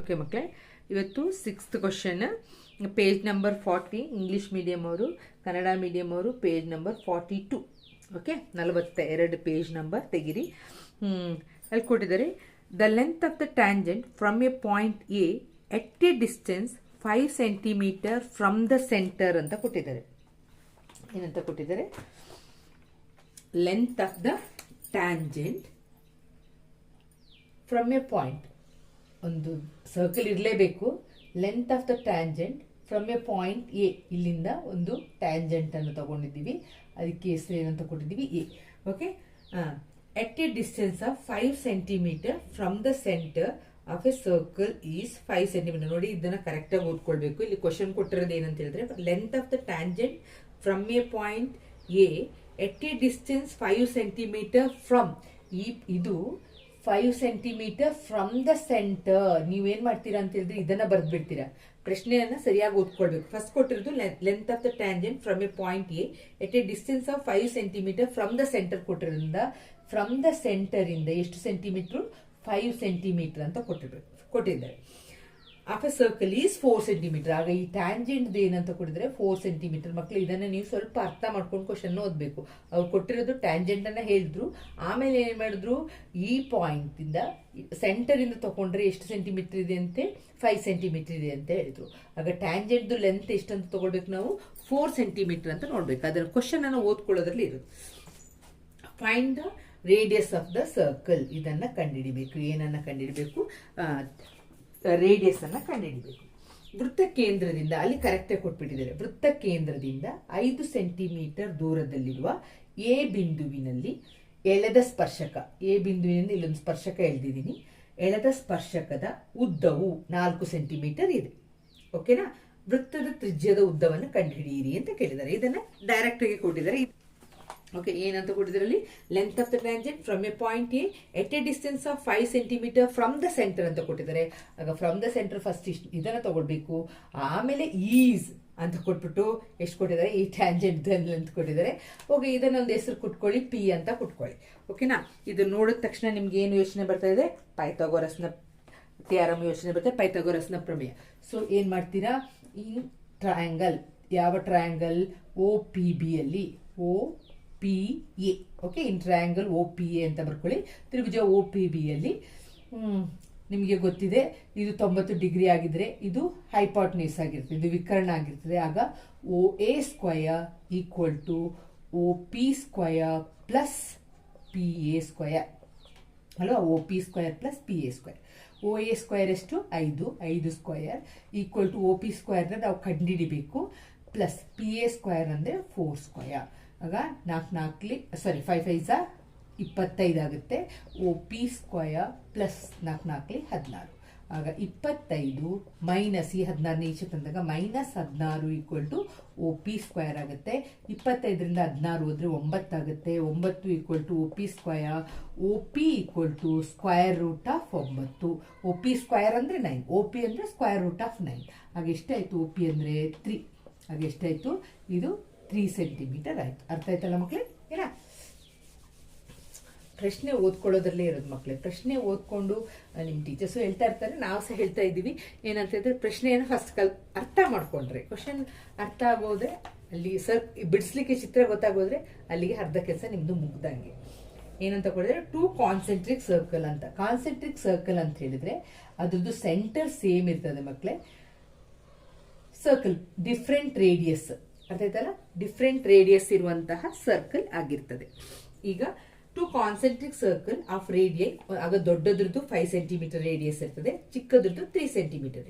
Okay ಮಕ್ಕಳೇ, ಇವತ್ತು sixth question page number forty English medium ಅವರು, ಕನ್ನಡ ಮೀಡಿಯಮ್ ಅವರು page number forty two okay, ನಲವತ್ತ ಎರಡು ಪೇಜ್ ನಂಬರ್ ತೆಗಿರಿ. ಅಲ್ಲಿ ಕೊಟ್ಟಿದ್ದಾರೆ the length of the tangent from a point A at a distance five centimetre from the centre ಅಂತ ಕೊಟ್ಟಿದ್ದಾರೆ. ಏನಂತ ಕೊಟ್ಟಿದ್ದಾರೆ? Length of the tangent from a point ಒಂದು ಸರ್ಕಲ್ ಇರಲೇಬೇಕು. Length of the tangent from a point A ಇಲ್ಲಿಂದ ಒಂದು tangent ಅನ್ನು ತಗೊಂಡಿದ್ದೀವಿ. ಅದಕ್ಕೆ ಹೆಸರು ಏನಂತ ಕೊಟ್ಟಿದ್ದೀವಿ? A okay at a distance of five centimetre from the centre of a circle is five centimetre ನೋಡಿ, ಇದನ್ನು ಕರೆಕ್ಟಾಗಿ ಓದ್ಕೊಳ್ಬೇಕು. ಇಲ್ಲಿ ಕ್ವಶನ್ ಕೊಟ್ಟಿರೋದು ಏನಂತ ಹೇಳಿದ್ರೆ length of the tangent from a point A at a distance five centimetre from ಈ, ಇದು five centimetre from the centre ನೀವೇನು ಮಾಡ್ತೀರಾ ಅಂತ ಹೇಳಿದ್ರೆ ಇದನ್ನ ಬರ್ದ್ಬಿಡ್ತೀರಾ? ಪ್ರಶ್ನೆಯನ್ನ ಸರಿಯಾಗಿ ಓದ್ಕೊಳ್ಬೇಕು. ಫಸ್ಟ್ ಕೊಟ್ಟಿರೋದು length of the tangent from a point A at a distance of five centimetre from the centre ಕೊಟ್ಟಿರೋದ್ರಿಂದ from the centre ಇಂದ ಎಷ್ಟು ಸೆಂಟಿಮೀಟರ್ ಫೈವ್ ಸೆಂಟಿಮೀಟರ್ ಅಂತ ಕೊಟ್ಟಿರ್ಬೇಕು, ಕೊಟ್ಟಿದ್ದಾರೆ. Of circle is four centimetre ಆಗ ಈ ಟ್ಯಾಂಜೆಂಟ್ದು ಏನಂತ ಕೊಟ್ಟಿದ್ರೆ ಫೋರ್ ಸೆಂಟಿಮೀಟರ್ ಮಕ್ಕಳು ಇದನ್ನ ನೀವು ಸ್ವಲ್ಪ ಅರ್ಥ ಮಾಡ್ಕೊಂಡು ಕ್ವಶನ್ ಓದ್ಬೇಕು. ಅವ್ರು ಕೊಟ್ಟಿರೋದು ಟ್ಯಾಂಜೆಂಟ್ ಅನ್ನ ಹೇಳಿದ್ರು. ಆಮೇಲೆ ಏನು ಮಾಡಿದ್ರು? ಈ ಪಾಯಿಂಟ್ ಇಂದ ಸೆಂಟರ್ ಇಂದ ತಗೊಂಡ್ರೆ ಎಷ್ಟು ಸೆಂಟಿಮೀಟರ್ ಇದೆ ಅಂತೆ? ಫೈವ್ ಸೆಂಟಿಮೀಟರ್ ಇದೆ ಅಂತ ಹೇಳಿದ್ರು. ಆಗ ಟ್ಯಾಂಜೆಂಟ್ ಲೆಂತ್ ಎಷ್ಟಂತ ತಗೊಳ್ಬೇಕು ನಾವು? ಫೋರ್ ಸೆಂಟಿಮೀಟರ್ ಅಂತ ನೋಡಬೇಕು. ಅದರ ಕ್ವಶನ್ ಅನ್ನು ಓದ್ಕೊಳ್ಳೋದ್ರಲ್ಲಿ ಇರೋದು find the radius of the circle ಇದನ್ನ ಕಂಡುಹಿಡಿಬೇಕು ಏನನ್ನ ಕಂಡುಹಿಡಿಬೇಕು ರೇಡಿಯಸ್ ಅನ್ನ ಕಂಡುಹಿಡಿಬೇಕು. ವೃತ್ತ ಕೇಂದ್ರದಿಂದ ಅಲ್ಲಿ ಕರೆಕ್ಟಾಗಿ ಕೊಟ್ಬಿಟ್ಟಿದ್ದಾರೆ. ವೃತ್ತ ಕೇಂದ್ರದಿಂದ ಐದು ಸೆಂಟಿಮೀಟರ್ ದೂರದಲ್ಲಿರುವ ಎ ಬಿಂದುವಿನಲ್ಲಿ ಎಳೆದ ಸ್ಪರ್ಶಕ ಎ ಬಿಂದುವಿನಿಂದ ಇಲ್ಲೊಂದು ಸ್ಪರ್ಶಕ ಎಳೆದಿದ್ದೀನಿ. ಎಳೆದ ಸ್ಪರ್ಶಕದ ಉದ್ದವು ನಾಲ್ಕು ಸೆಂಟಿಮೀಟರ್ ಇದೆ. ಓಕೆನಾ ವೃತ್ತದ ತ್ರಿಜ್ಯದ ಉದ್ದವನ್ನು ಕಂಡುಹಿಡಿಯಿರಿ ಅಂತ ಕೇಳಿದ್ದಾರೆ. ಇದನ್ನ ಡೈರೆಕ್ಟ್ ಆಗಿ ಕೊಟ್ಟಿದ್ದಾರೆ. ಓಕೆ ಏನಂತ ಕೊಟ್ಟಿದ್ರಲ್ಲಿ? Length of the tangent from a point A at a distance of five centimetre from the centre ಅಂತ ಕೊಟ್ಟಿದ್ದಾರೆ. ಆಗ ಫ್ರಮ್ ದ ಸೆಂಟರ್ ಫಸ್ಟ್ ಇಷ್ಟು ಇದನ್ನು ತಗೊಳ್ಬೇಕು. ಆಮೇಲೆ ಈಸ್ ಅಂತ ಕೊಟ್ಬಿಟ್ಟು ಎಷ್ಟು ಕೊಟ್ಟಿದ್ದಾರೆ? ಈ ಟ್ಯಾಂಜೆಂಟ್ ಅಂತ ಕೊಟ್ಟಿದ್ದಾರೆ. ಓಕೆ ಇದನ್ನೊಂದು ಹೆಸರು ಕುಟ್ಕೊಳ್ಳಿ ಪಿ ಅಂತ ಕುಟ್ಕೊಳ್ಳಿ. ಓಕೆನಾ ಇದು ನೋಡಿದ ತಕ್ಷಣ ನಿಮ್ಗೆ ಏನು ಯೋಚನೆ ಬರ್ತಾ ಇದೆ? ಪೈಥಾಗೋರಸ್ನ ಥಿಯರಮ್ ಯೋಚನೆ ಬರುತ್ತೆ ಪೈಥಾಗೋರಸ್ನ ಪ್ರಮೇಯ. ಸೊ ಏನು ಮಾಡ್ತೀರಾ? ಈ ಟ್ರಯಾಂಗಲ್ ಯಾವ ಟ್ರಯಾಂಗಲ್ ಓ ಪಿ ಬಿ ಅಲ್ಲಿ O P A okay in triangle O P A ಅಂತ ಬರ್ಕೊಳ್ಳಿ. ತ್ರಿಭುಜ ಓ ಪಿ ಬಿಯಲ್ಲಿ ನಿಮಗೆ ಗೊತ್ತಿದೆ, ಇದು ತೊಂಬತ್ತು ಡಿಗ್ರಿ ಆಗಿದ್ರೆ ಇದು ಹೈಪಾಟ್ನೇಸ್ ಆಗಿರ್ತದೆ ಇದು ವಿಕರ್ಣ ಆಗಿರ್ತದೆ. ಆಗ O A square equal to O P square plus P A square ಅಲ್ವಾ O P square plus P A square O A square ಎಷ್ಟು? ಐದು. ಐದು square equal to O P ಸ್ಕ್ವಯರ್ನ ನಾವು ಕಂಡುಹಿಡಿಬೇಕು. ಪ್ಲಸ್ ಪಿ ಎ ಸ್ಕ್ವಯರ್ ಅಂದರೆ four square ಆಗ ನಾಲ್ಕು ನಾಲ್ಕಲಿ sorry five five ಇಪ್ಪತ್ತೈದು ಆಗುತ್ತೆ. ಓ ಪಿ ಸ್ಕ್ವಯರ್ ಪ್ಲಸ್ ನಾಲ್ಕು ನಾಲ್ಕಲಿ ಹದಿನಾರು. ಆಗ ಇಪ್ಪತ್ತೈದು ಮೈನಸ್ ಈ ಹದಿನಾರನೇ ಈಚೆ ತಂದಾಗ ಮೈನಸ್ ಹದಿನಾರು equal to O P square ಆಗುತ್ತೆ. ಇಪ್ಪತ್ತೈದರಿಂದ ಹದಿನಾರು ಹೋದರೆ ಒಂಬತ್ತಾಗುತ್ತೆ ಒಂಬತ್ತು equal to O P square O P equal to square root of ಒಂಬತ್ತು. ಓ ಪಿ ಸ್ಕ್ವಯರ್ ಅಂದರೆ ನೈನ್ ಓ ಪಿ ಅಂದರೆ ಸ್ಕ್ವಯರ್ ರೂಟ್ ಆಫ್ ನೈನ್ ಆಗ ಎಷ್ಟಾಯಿತು? ಓ ಪಿ ಅಂದರೆ ತ್ರೀ ಆಗ ಎಷ್ಟಾಯಿತು? ಇದು ತ್ರೀ ಸೆಂಟಿಮೀಟರ್ ಆಯಿತು. ಅರ್ಥ ಆಯ್ತಲ್ಲ ಮಕ್ಕಳೇ ಏನಾ? ಪ್ರಶ್ನೆ ಓದ್ಕೊಳ್ಳೋದ್ರಲ್ಲೇ ಇರೋದು ಮಕ್ಕಳೇ ಪ್ರಶ್ನೆ ಓದ್ಕೊಂಡು ನಿಮ್ಮ ಟೀಚರ್ಸು ಹೇಳ್ತಾ ಇರ್ತಾರೆ, ನಾವು ಸಹ ಹೇಳ್ತಾ ಇದ್ದೀವಿ. ಏನಂತ ಹೇಳಿದ್ರೆ ಪ್ರಶ್ನೆಯನ್ನು ಫಸ್ಟ್ ಕಲ್, ಅರ್ಥ ಮಾಡ್ಕೊಂಡ್ರೆ. ಕ್ವಶನ್ ಅರ್ಥ ಆಗೋದ್ರೆ ಅಲ್ಲಿ ಸರ್, ಬಿಡಿಸ್ಲಿಕ್ಕೆ ಚಿತ್ರ ಗೊತ್ತಾಗೋದ್ರೆ ಅಲ್ಲಿಗೆ ಅರ್ಧ ಕೆಲಸ ನಿಮ್ಮದು ಮುಗ್ದಂಗೆ. ಏನಂತ ಕೊಡಿದ್ರೆ ಟೂ ಕಾನ್ಸೆಂಟ್ರಿಕ್ ಸರ್ಕಲ್ ಅಂತ. ಕಾನ್ಸೆಂಟ್ರಿಕ್ ಸರ್ಕಲ್ ಅಂತ ಹೇಳಿದ್ರೆ ಅದ್ರದ್ದು ಸೆಂಟರ್ ಸೇಮ್ ಇರ್ತದೆ ಮಕ್ಕಳೇ ಸರ್ಕಲ್ ಡಿಫ್ರೆಂಟ್ ರೇಡಿಯಸ್ ಅರ್ಥ ಆಯ್ತಲ್ಲ? ಡಿಫ್ರೆಂಟ್ ರೇಡಿಯಸ್ ಇರುವಂತಹ ಸರ್ಕಲ್ ಆಗಿರ್ತದೆ. ಈಗ two concentric circle of radii ಆಗ ದೊಡ್ಡದ್ರದ್ದು ಫೈವ್ ಸೆಂಟಿಮೀಟರ್ ರೇಡಿಯಸ್ ಇರ್ತದೆ, ಚಿಕ್ಕದ್ರದ್ದು three centimetre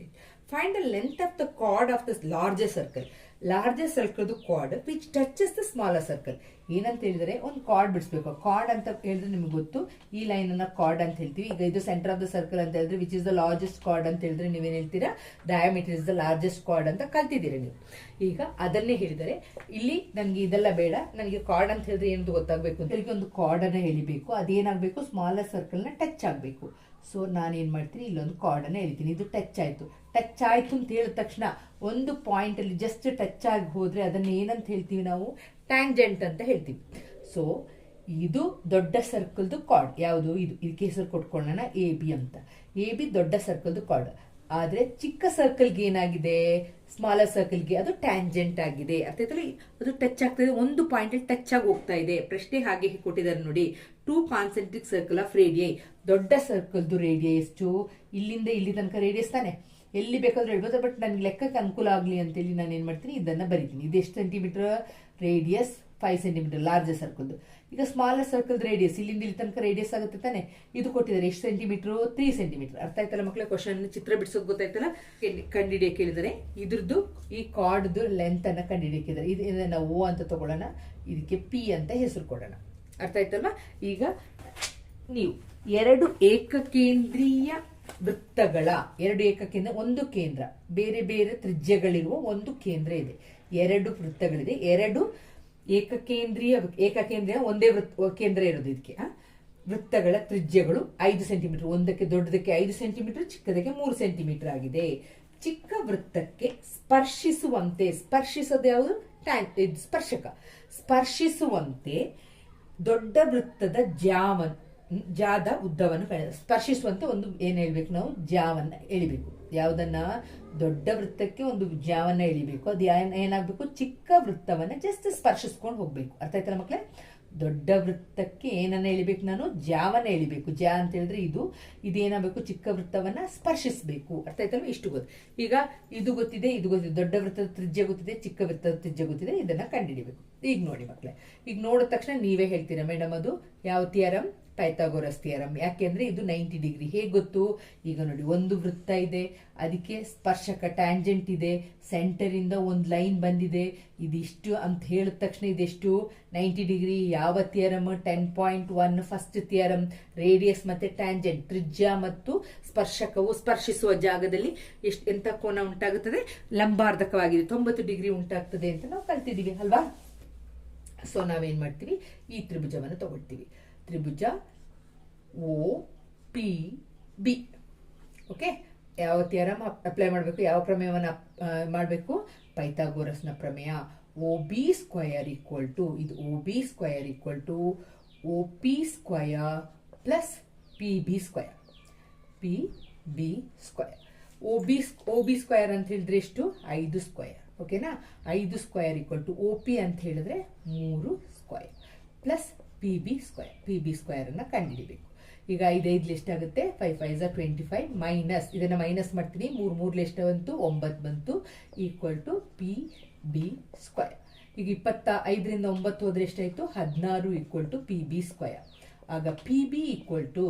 find the length of the chord of the larger circle larger ಸರ್ಕಲ್ದು chord which touches the smaller circle ಏನಂತ ಹೇಳಿದ್ರೆ, ಒಂದು ಕಾರ್ಡ್ ಬಿಡಿಸ್ಬೇಕು. ಕಾರ್ಡ್ ಅಂತ ಹೇಳಿದ್ರೆ ನಿಮ್ಗೆ ಗೊತ್ತು. ಈ ಲೈನ್ ಅನ್ನ ಕಾರ್ಡ್ ಅಂತ ಹೇಳ್ತೀವಿ. ಈಗ ಇದು ಸೆಂಟರ್ ಆಫ್ ದ ಸರ್ಕಲ್ ಅಂತ ಹೇಳಿದ್ರೆ which is the largest chord ಅಂತ ಹೇಳಿದ್ರೆ ನೀವೇನು ಹೇಳ್ತೀರಾ? Diameter is the largest chord ಅಂತ ಕಲ್ತಿದ್ದೀರಿ ನೀವು. ಈಗ ಅದನ್ನೇ ಹೇಳಿದರೆ, ಇಲ್ಲಿ ನನಗೆ ಇದೆಲ್ಲ ಬೇಡ. ನನಗೆ ಕಾರ್ಡ್ ಅಂತ ಹೇಳಿದ್ರೆ ಏನಂತ ಗೊತ್ತಾಗಬೇಕು ಅಂತ. ಒಂದು ಕಾರ್ಡ್ ಅನ್ನ ಎಳಿಬೇಕು. ಅದೇನಾಗಬೇಕು? ಸ್ಮಾಲರ್ ಸರ್ಕಲ್ನ ಟಚ್ ಆಗಬೇಕು. ಸೊ ನಾನು ಏನ್ ಮಾಡ್ತೀನಿ? ಇಲ್ಲೊಂದು ಕಾರ್ಡನ್ನು ಎಳಿತೀನಿ. ಇದು ಟಚ್ ಆಯಿತು. ಟಚ್ ಆಯಿತು ಅಂತ ಹೇಳಿದ ತಕ್ಷಣ ಒಂದು ಪಾಯಿಂಟಲ್ಲಿ ಜಸ್ಟ್ ಟಚ್ ಆಗಿ ಹೋದರೆ ಅದನ್ನ ಏನಂತ ಹೇಳ್ತೀವಿ ನಾವು? ಟ್ಯಾಂಜೆಂಟ್ ಅಂತ ಹೇಳ್ತೀವಿ. ಸೊ ಇದು ದೊಡ್ಡ ಸರ್ಕಲ್ದು ಕಾರ್ಡ್ ಯಾವುದು? ಇದು. ಇದಕ್ಕೆ ಹೆಸರು ಕೊಟ್ಕೊಳ್ಳೋಣ. ಎ ಬಿ ಅಂತ. ಎ ಬಿ ದೊಡ್ಡ ಸರ್ಕಲ್ದು ಕಾರ್ಡ್ ಆದರೆ ಚಿಕ್ಕ ಸರ್ಕಲ್ಗೆ ಏನಾಗಿದೆ? ಸ್ಮಾಲರ್ ಸರ್ಕಲ್ಗೆ ಅದು ಟ್ಯಾಂಜೆಂಟ್ ಆಗಿದೆ. ಅರ್ಥ ಆಯ್ತಲ್ಲ? ಅದು ಟಚ್ ಆಗ್ತಾ ಇದೆ ಒಂದು ಪಾಯಿಂಟ್ ಟಚ್ ಆಗಿ ಹೋಗ್ತಾ ಇದೆ. ಪ್ರಶ್ನೆ ಹಾಗೆ ಕೊಟ್ಟಿದ್ದಾರೆ ನೋಡಿ. Two concentric circle of radii ದೊಡ್ಡ ಸರ್ಕಲ್ದು ರೇಡಿಯೈ ಎಷ್ಟು? ಇಲ್ಲಿಂದ ಇಲ್ಲಿ ತನಕ ರೇಡಿಯಸ್ ತಾನೆ? ಎಲ್ಲಿ ಬೇಕಾದ್ರೂ ಹೇಳ್ಬೋದು. ಬಟ್ ನನಗೆ ಲೆಕ್ಕಕ್ಕೆ ಅನುಕೂಲ ಆಗಲಿ ಅಂತೇಳಿ ನಾನು ಏನು ಮಾಡ್ತೀನಿ? ಇದನ್ನ ಬರೀತೀನಿ. ಇದು ಎಷ್ಟು centimetre radius five centimetre large ಸರ್ಕಲ್ದು ಈಗ ಸ್ಮಾಲರ್ ಸರ್ಕಲ್ ರೇಡಿಯಸ್ ಇಲ್ಲಿಂದ ಇಲ್ಲಿ ತನಕ ರೇಡಿಯಸ್ ಆಗುತ್ತೆ ತಾನೆ? ಇದು ಕೊಟ್ಟಿದ್ದಾರೆ. ಎಷ್ಟು ಸೆಂಟಿಮೀಟರ್ ತ್ರೀ ಸೆಂಟಿಮೀಟರ್ ಅರ್ಥ ಆಯ್ತಲ್ಲ ಮಕ್ಕಳ? ಕ್ವಶನ್ ಚಿತ್ರ ಬಿಡಿಸೋದು ಗೊತ್ತಾಯ್ತಲ್ಲ? ಕಂಡಿಡಿಯ ಕೇಳಿದರೆ ಇದ್ರದ್ದು ಈ ಕಾರ್ಡ್ದು ಲೆಂತ್ ಅನ್ನ ಇದು ಇದನ್ನ ಓ ಅಂತ ತಗೊಳ್ಳೋಣ. ಇದಕ್ಕೆ ಪಿ ಅಂತ ಹೆಸರು ಕೊಡೋಣ. ಅರ್ಥ ಆಯ್ತಲ್ವಾ? ಈಗ ನೀವು ಎರಡು ಏಕಕೇಂದ್ರೀಯ ವೃತ್ತಗಳ, ಎರಡು ಏಕಕೇಂದ್ರ, ಒಂದು ಕೇಂದ್ರ, ಬೇರೆ ಬೇರೆ ತ್ರಿಜ್ಯಗಳಿರುವ ಒಂದು ಕೇಂದ್ರ ಇದೆ. ಎರಡು ವೃತ್ತಗಳಿದೆ. ಎರಡು ಏಕಕೇಂದ್ರೀಯ ಏಕಕೇಂದ್ರೀಯ ಒಂದೇ ವೃತ್ತ ಕೇಂದ್ರ ಇರೋದು ಇದಕ್ಕೆ ವೃತ್ತಗಳ ತ್ರಿಜ್ಯಗಳು ಐದು ಸೆಂಟಿಮೀಟರ್, ಒಂದಕ್ಕೆ ದೊಡ್ಡದಕ್ಕೆ ಐದು ಸೆಂಟಿಮೀಟರ್, ಚಿಕ್ಕದಕ್ಕೆ ಮೂರು ಸೆಂಟಿಮೀಟರ್ ಆಗಿದೆ. ಚಿಕ್ಕ ವೃತ್ತಕ್ಕೆ ಸ್ಪರ್ಶಿಸುವಂತೆ, ಸ್ಪರ್ಶಿಸೋದು ಯಾವುದು? ಸ್ಪರ್ಶಕ. ಸ್ಪರ್ಶಿಸುವಂತೆ ದೊಡ್ಡ ವೃತ್ತದ ಜಾವ ಜಾದ ಉದ್ದವನ್ನು ಸ್ಪರ್ಶಿಸುವಂತೆ ಒಂದು ಏನ್ ಹೇಳ್ಬೇಕು ನಾವು? ಜಾವನ್ನ ಎಳಿಬೇಕು. ಯಾವ್ದನ್ನ ದೊಡ್ಡ ವೃತ್ತಕ್ಕೆ ಒಂದು ಜಾವನ್ನ ಎಳಿಬೇಕು, ಅದು ಏನಾಗಬೇಕು? ಚಿಕ್ಕ ವೃತ್ತವನ್ನ ಜಸ್ಟ್ ಸ್ಪರ್ಶಿಸ್ಕೊಂಡು ಹೋಗ್ಬೇಕು. ಅರ್ಥ ಆಯ್ತಲ್ಲ ಮಕ್ಳೆ? ದೊಡ್ಡ ವೃತ್ತಕ್ಕೆ ಏನನ್ನ ಎಳಿಬೇಕು ನಾನು? ಜಾವನ್ನ ಎಳಿಬೇಕು. ಜಾ ಅಂತ ಹೇಳಿದ್ರೆ ಇದು, ಇದೇನಾಗಬೇಕು? ಚಿಕ್ಕ ವೃತ್ತವನ್ನ ಸ್ಪರ್ಶಿಸಬೇಕು. ಅರ್ಥ ಆಯ್ತಲ್ವ ಇಷ್ಟು ಗೊತ್ತು. ಈಗ ಇದು ಗೊತ್ತಿದೆ ಇದು ಗೊತ್ತಿದೆ. ದೊಡ್ಡ ವೃತ್ತದ ತ್ರಿಜ್ಯ ಗೊತ್ತಿದೆ, ಚಿಕ್ಕ ವೃತ್ತದ ತ್ರಿಜ್ಯ ಗೊತ್ತಿದೆ. ಇದನ್ನ ಕಂಡುಹಿಡಿಬೇಕು. ಈಗ ನೋಡಿ ಮಕ್ಕಳೇ ಈಗ ನೋಡಿದ ತಕ್ಷಣ ನೀವೇ ಹೇಳ್ತೀರಾ ಮೇಡಮ್ ಅದು? ಯಾವ ಥಿಯರಂ ಪೈಥಾಗೋರಸ್ ಥಿಯರಮ್ ಯಾಕೆಂದ್ರೆ ಇದು ನೈಂಟಿ ಡಿಗ್ರಿ ಹೇಗೆ ಗೊತ್ತು? ಈಗ ನೋಡಿ, ಒಂದು ವೃತ್ತ ಇದೆ, ಅದಕ್ಕೆ ಸ್ಪರ್ಶಕ ಟ್ಯಾಂಜೆಂಟ್ ಇದೆ ಸೆಂಟರ್ ಇಂದ ಒಂದು ಲೈನ್ ಬಂದಿದೆ. ಇದಿಷ್ಟು ಅಂತ ಹೇಳಿದ ತಕ್ಷಣ ಇದೆಷ್ಟು? ನೈಂಟಿ ಡಿಗ್ರಿ ಯಾವ theorem ten point one first theorem radius ಮತ್ತೆ ಟ್ಯಾಂಜೆಂಟ್ ತ್ರಿಜ್ಯ ಮತ್ತು ಸ್ಪರ್ಶಕವು ಸ್ಪರ್ಶಿಸುವ ಜಾಗದಲ್ಲಿ ಎಷ್ಟು ಎಂಥ ಕೋನ ಉಂಟಾಗುತ್ತದೆ? ಲಂಬಾರ್ಧಕವಾಗಿದೆ. ತೊಂಬತ್ತು ಡಿಗ್ರಿ ಉಂಟಾಗ್ತದೆ ಅಂತ ನಾವು ಕಲ್ತಿದ್ದೀವಿ, ಅಲ್ವಾ? ಸೊ ನಾವೇನ್ ಮಾಡ್ತೀವಿ? ಈ ತ್ರಿಭುಜವನ್ನು ತಗೊಳ್ತೀವಿ. ತ್ರಿಭುಜ, ಓ, ಪಿ, ಬಿ. ಓಕೆ ಯಾವ ಥಿಯರಮ್ ಅಪ್ಲೈ ಮಾಡಬೇಕು? ಯಾವ ಪ್ರಮೇಯವನ್ನು ಮಾಡಬೇಕು? ಪೈಥಾಗೋರಸ್ನ ಪ್ರಮೇಯ. O B square equal to ಇದು O B square equal to O P square plus P B square P B square O B O B square ಅಂತ ಹೇಳಿದ್ರೆ ಎಷ್ಟು? ಐದು ಸ್ಕ್ವಯರ್ ಓಕೆನಾ ಐದು square equal to O P ಅಂತ ಹೇಳಿದ್ರೆ ಮೂರು square plus P B square P B square ಅನ್ನ ಕಂಡುಹಿಡಿಬೇಕು ಈಗ ಐದೈದು ಎಷ್ಟಾಗುತ್ತೆ? ಫೈವ್ ಫೈವ್ ಝ ಟ್ವೆಂಟಿ ಫೈವ್ ಮೈನಸ್ ಇದನ್ನ ಮೈನಸ್ ಮಾಡ್ತೀನಿ. ಮೂರು ಮೂರು ಎಷ್ಟು ಬಂತು ಒಂಬತ್ತು ಬಂತು. Equal to P B square ಈಗ ಇಪ್ಪತ್ತ ಐದರಿಂದ ಒಂಬತ್ತು ಹೋದರೆ ಎಷ್ಟಾಯ್ತು? ಹದಿನಾರು equal to P B square ಆಗ P B equal to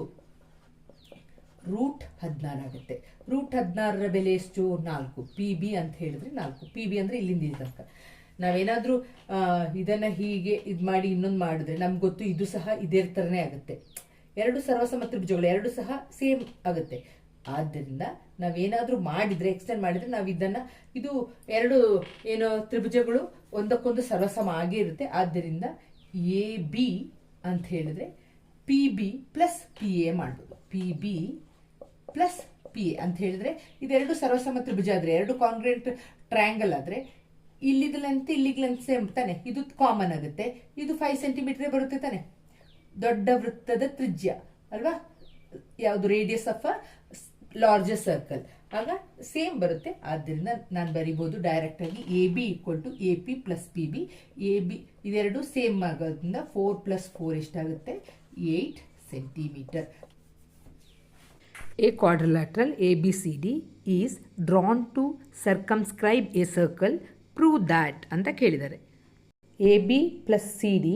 root ಹದಿನಾರು ಆಗುತ್ತೆ. ರೂಟ್ ಹದಿನಾರರ ಬೆಲೆ ಎಷ್ಟು? ನಾಲ್ಕು. ಪಿ ಬಿ ಅಂತ ಹೇಳಿದ್ರೆ ನಾಲ್ಕು. ಪಿ ಬಿ ಅಂದ್ರೆ ಇಲ್ಲಿಂದ ಇಲ್ಲಿ ತನಕ ನಾವೇನಾದ್ರೂ ಇದನ್ನು ಹೀಗೆ ಇದು ಮಾಡಿ ಇನ್ನೊಂದು ಮಾಡಿದ್ರೆ ನಮ್ಗೆ ಗೊತ್ತು ಇದು ಸಹ ಇದೇ ಥರನೇ ಆಗುತ್ತೆ. ಎರಡು ಸರ್ವಸಮ ತ್ರಿಭುಜಗಳು, ಎರಡು ಸಹ ಸೇಮ್ ಆಗುತ್ತೆ. ಆದ್ದರಿಂದ ನಾವೇನಾದರೂ ಮಾಡಿದ್ರೆ ಎಕ್ಸ್ಟೆಂಡ್ ಮಾಡಿದ್ರೆ ನಾವು ಇದನ್ನ, ಇದು ಎರಡು, ಏನು ತ್ರಿಭುಜಗಳು ಒಂದಕ್ಕೊಂದು ಸರ್ವಸಮ ಆಗೇ ಇರುತ್ತೆ. ಆದ್ದರಿಂದ ಎ, ಬಿ ಅಂತ ಹೇಳಿದ್ರೆ P, B plus P, A ಮಾಡ್ಬೋದು. P, B plus P, A ಅಂತ ಹೇಳಿದ್ರೆ, ಇದೆರಡು ಸರ್ವಸಮ ತ್ರಿಭುಜ ಆದರೆ, ಎರಡು ಕಾಂಗ್ರೆಂಟ್ ಟ್ರಯಾಂಗಲ್ ಆದ್ರೆ ಇಲ್ಲಿದ ಲೆಂತ್ ಇಲ್ಲಿಗೆ ಲೆಂತ್ ಸೇಮ್ ತಾನೆ. ಇದು ಕಾಮನ್ ಆಗುತ್ತೆ. ಇದು ಫೈವ್ ಸೆಂಟಿಮೀಟರ್ ಬರುತ್ತೆ ತಾನೆ. ದೊಡ್ಡ ವೃತ್ತದ ತ್ರಿಜ್ಯ, ಅಲ್ವಾ? ಯಾವುದು radius of a larger circle ಆಗ ಸೇಮ್ ಬರುತ್ತೆ. ಆದ್ದರಿಂದ ನಾನು ಬರಿಬೋದು ಡೈರೆಕ್ಟ್ ಆಗಿ A B equal to A P plus P B A B ಇದೆರಡು ಸೇಮ್ ಆಗೋದ್ರಿಂದ ಫೋರ್ ಪ್ಲಸ್ ಫೋರ್ ಎಷ್ಟಾಗುತ್ತೆ? Eight centimetre A quadrilateral ABCD is drawn to circumscribe a circle. Prove that ಅಂತ ಕೇಳಿದ್ದಾರೆ. A B plus C D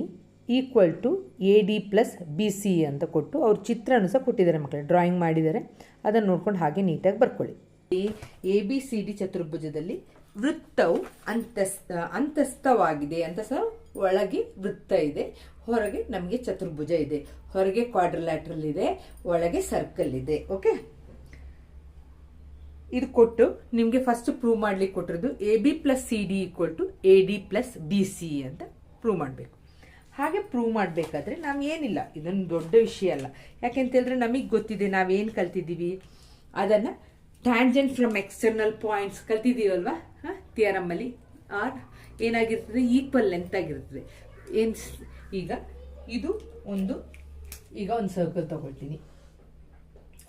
equal to A D plus B C ಅಂತ ಕೊಟ್ಟು ಅವ್ರ ಚಿತ್ರನೂ ಸಹ ಕೊಟ್ಟಿದ್ದಾರೆ ಮಕ್ಕಳು ಡ್ರಾಯಿಂಗ್ ಮಾಡಿದ್ದಾರೆ. ಅದನ್ನು ನೋಡ್ಕೊಂಡು ಹಾಗೆ ನೀಟಾಗಿ ಬರ್ಕೊಳ್ಳಿ. ಎ ಬಿ ಸಿ ಡಿ ಚತುರ್ಭುಜದಲ್ಲಿ ವೃತ್ತವು ಅಂತಸ್ತ ಅಂತಸ್ಥವಾಗಿದೆ ಅಂತ ಸಹ ಒಳಗೆ ವೃತ್ತ ಇದೆ, ಹೊರಗೆ ನಮಗೆ ಚತುರ್ಭುಜ ಇದೆ, ಹೊರಗೆ ಕ್ವಾಡ್ರಲ್ಯಾಟ್ರಲ್ ಇದೆ, ಒಳಗೆ ಸರ್ಕಲ್ ಇದೆ ಓಕೆ ಇದು ಕೊಟ್ಟು ನಿಮಗೆ ಫಸ್ಟ್ ಪ್ರೂವ್ ಮಾಡ್ಲಿಕ್ಕೆ ಕೊಟ್ಟಿರೋದು A B plus C D equal to A D plus B C ಅಂತ ಪ್ರೂವ್ ಮಾಡಬೇಕು. ಹಾಗೆ ಪ್ರೂವ್ ಮಾಡಬೇಕಾದ್ರೆ ನಾವು ಏನಿಲ್ಲ, ಇದೊಂದು ದೊಡ್ಡ ವಿಷಯ ಅಲ್ಲ. ಯಾಕೆಂತ ಹೇಳಿದ್ರೆ ನಮಗೆ ಗೊತ್ತಿದೆ ನಾವೇನು ಕಲ್ತಿದ್ದೀವಿ? ಅದನ್ನು ಟ್ಯಾಂಜೆಂಟ್ ಫ್ರಮ್ ಎಕ್ಸ್ಟರ್ನಲ್ ಪಾಯಿಂಟ್ಸ್ ಕಲ್ತಿದ್ದೀವಲ್ವಾ? ಹಾಂ? ಥಿಯರಮ್ಮಲ್ಲಿ ಆರ್, ಏನಾಗಿರ್ತದೆ? ಈಕ್ವಲ್ ಲೆಂತ್ ಆಗಿರ್ತದೆ. ಏನು ಈಗ ಇದು ಒಂದು, ಈಗ ಒಂದು ಸರ್ಕಲ್ ತಗೊಳ್ತೀನಿ.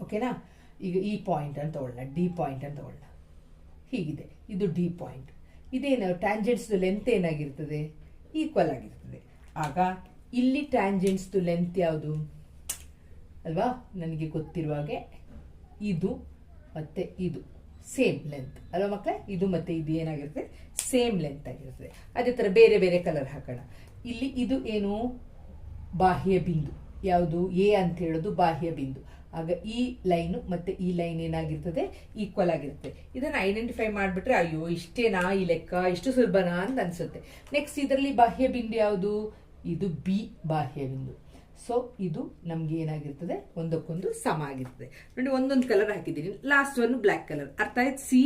ಓಕೆನಾ ಈಗ ಈ ಪಾಯಿಂಟ್ ಅಂತ ತಗೊಳ್ಳೋಣ ಡಿ ಪಾಯಿಂಟ್ ಅಂತ ತಗೊಳ್ಳೋಣ. ಹೀಗಿದೆ, ಇದು ಡಿ ಪಾಯಿಂಟ್ ಇದೇನು ಟ್ಯಾಂಜೆಂಟ್ಸ್ದು ಲೆಂತ್ ಏನಾಗಿರ್ತದೆ? ಈಕ್ವಲ್ ಆಗಿರ್ತದೆ. ಆಗ ಇಲ್ಲಿ ಟ್ಯಾಂಜೆಂಟ್ಸ್ದು ಲೆಂತ್ ಯಾವುದು? ಅಲ್ವಾ? ನನಗೆ ಗೊತ್ತಿರುವ ಹಾಗೆ ಇದು ಮತ್ತೆ ಇದು. ಸೇಮ್ ಲೆಂತ್ ಅಲ್ವಾ ಮಕ್ಕಳೇ? ಇದು ಮತ್ತೆ ಇದು ಏನಾಗಿರ್ತದೆ? ಸೇಮ್ ಲೆಂತ್ ಆಗಿರ್ತದೆ. ಅದೇ ಥರ ಬೇರೆ ಬೇರೆ ಕಲರ್ ಹಾಕೋಣ. ಇಲ್ಲಿ ಇದು ಏನು? ಬಾಹ್ಯ ಬಿಂದು. ಯಾವುದು? ಎ ಅಂತ ಹೇಳೋದು ಬಾಹ್ಯ ಬಿಂದು. ಆಗ ಈ ಲೈನು ಮತ್ತೆ ಈ ಲೈನ್ ಏನಾಗಿರ್ತದೆ? ಈಕ್ವಲ್ ಆಗಿರುತ್ತೆ. ಇದನ್ನು ಐಡೆಂಟಿಫೈ ಮಾಡಿಬಿಟ್ರೆ, ಅಯ್ಯೋ, ಇಷ್ಟೇನಾ ಈ ಲೆಕ್ಕ? ಇಷ್ಟು ಸುಲಭನಾ ಅಂತ ಅನ್ಸುತ್ತೆ. ನೆಕ್ಸ್ಟ್ ಇದರಲ್ಲಿ ಬಾಹ್ಯ ಬಿಂದು ಯಾವುದು? ಇದು ಬಿ ಬಾಹ್ಯ ಬಿಂದು. ಸೊ ಇದು ನಮ್ಗೆ ಏನಾಗಿರ್ತದೆ? ಒಂದಕ್ಕೊಂದು ಸಮ ಆಗಿರ್ತದೆ. ನೋಡಿ, ಒಂದೊಂದು ಕಲರ್ ಹಾಕಿದ್ದೀನಿ. ಲಾಸ್ಟ್ ಒಂದು ಬ್ಲ್ಯಾಕ್ ಕಲರ್ ಅರ್ಥ ಆಯ್ತು? ಸಿ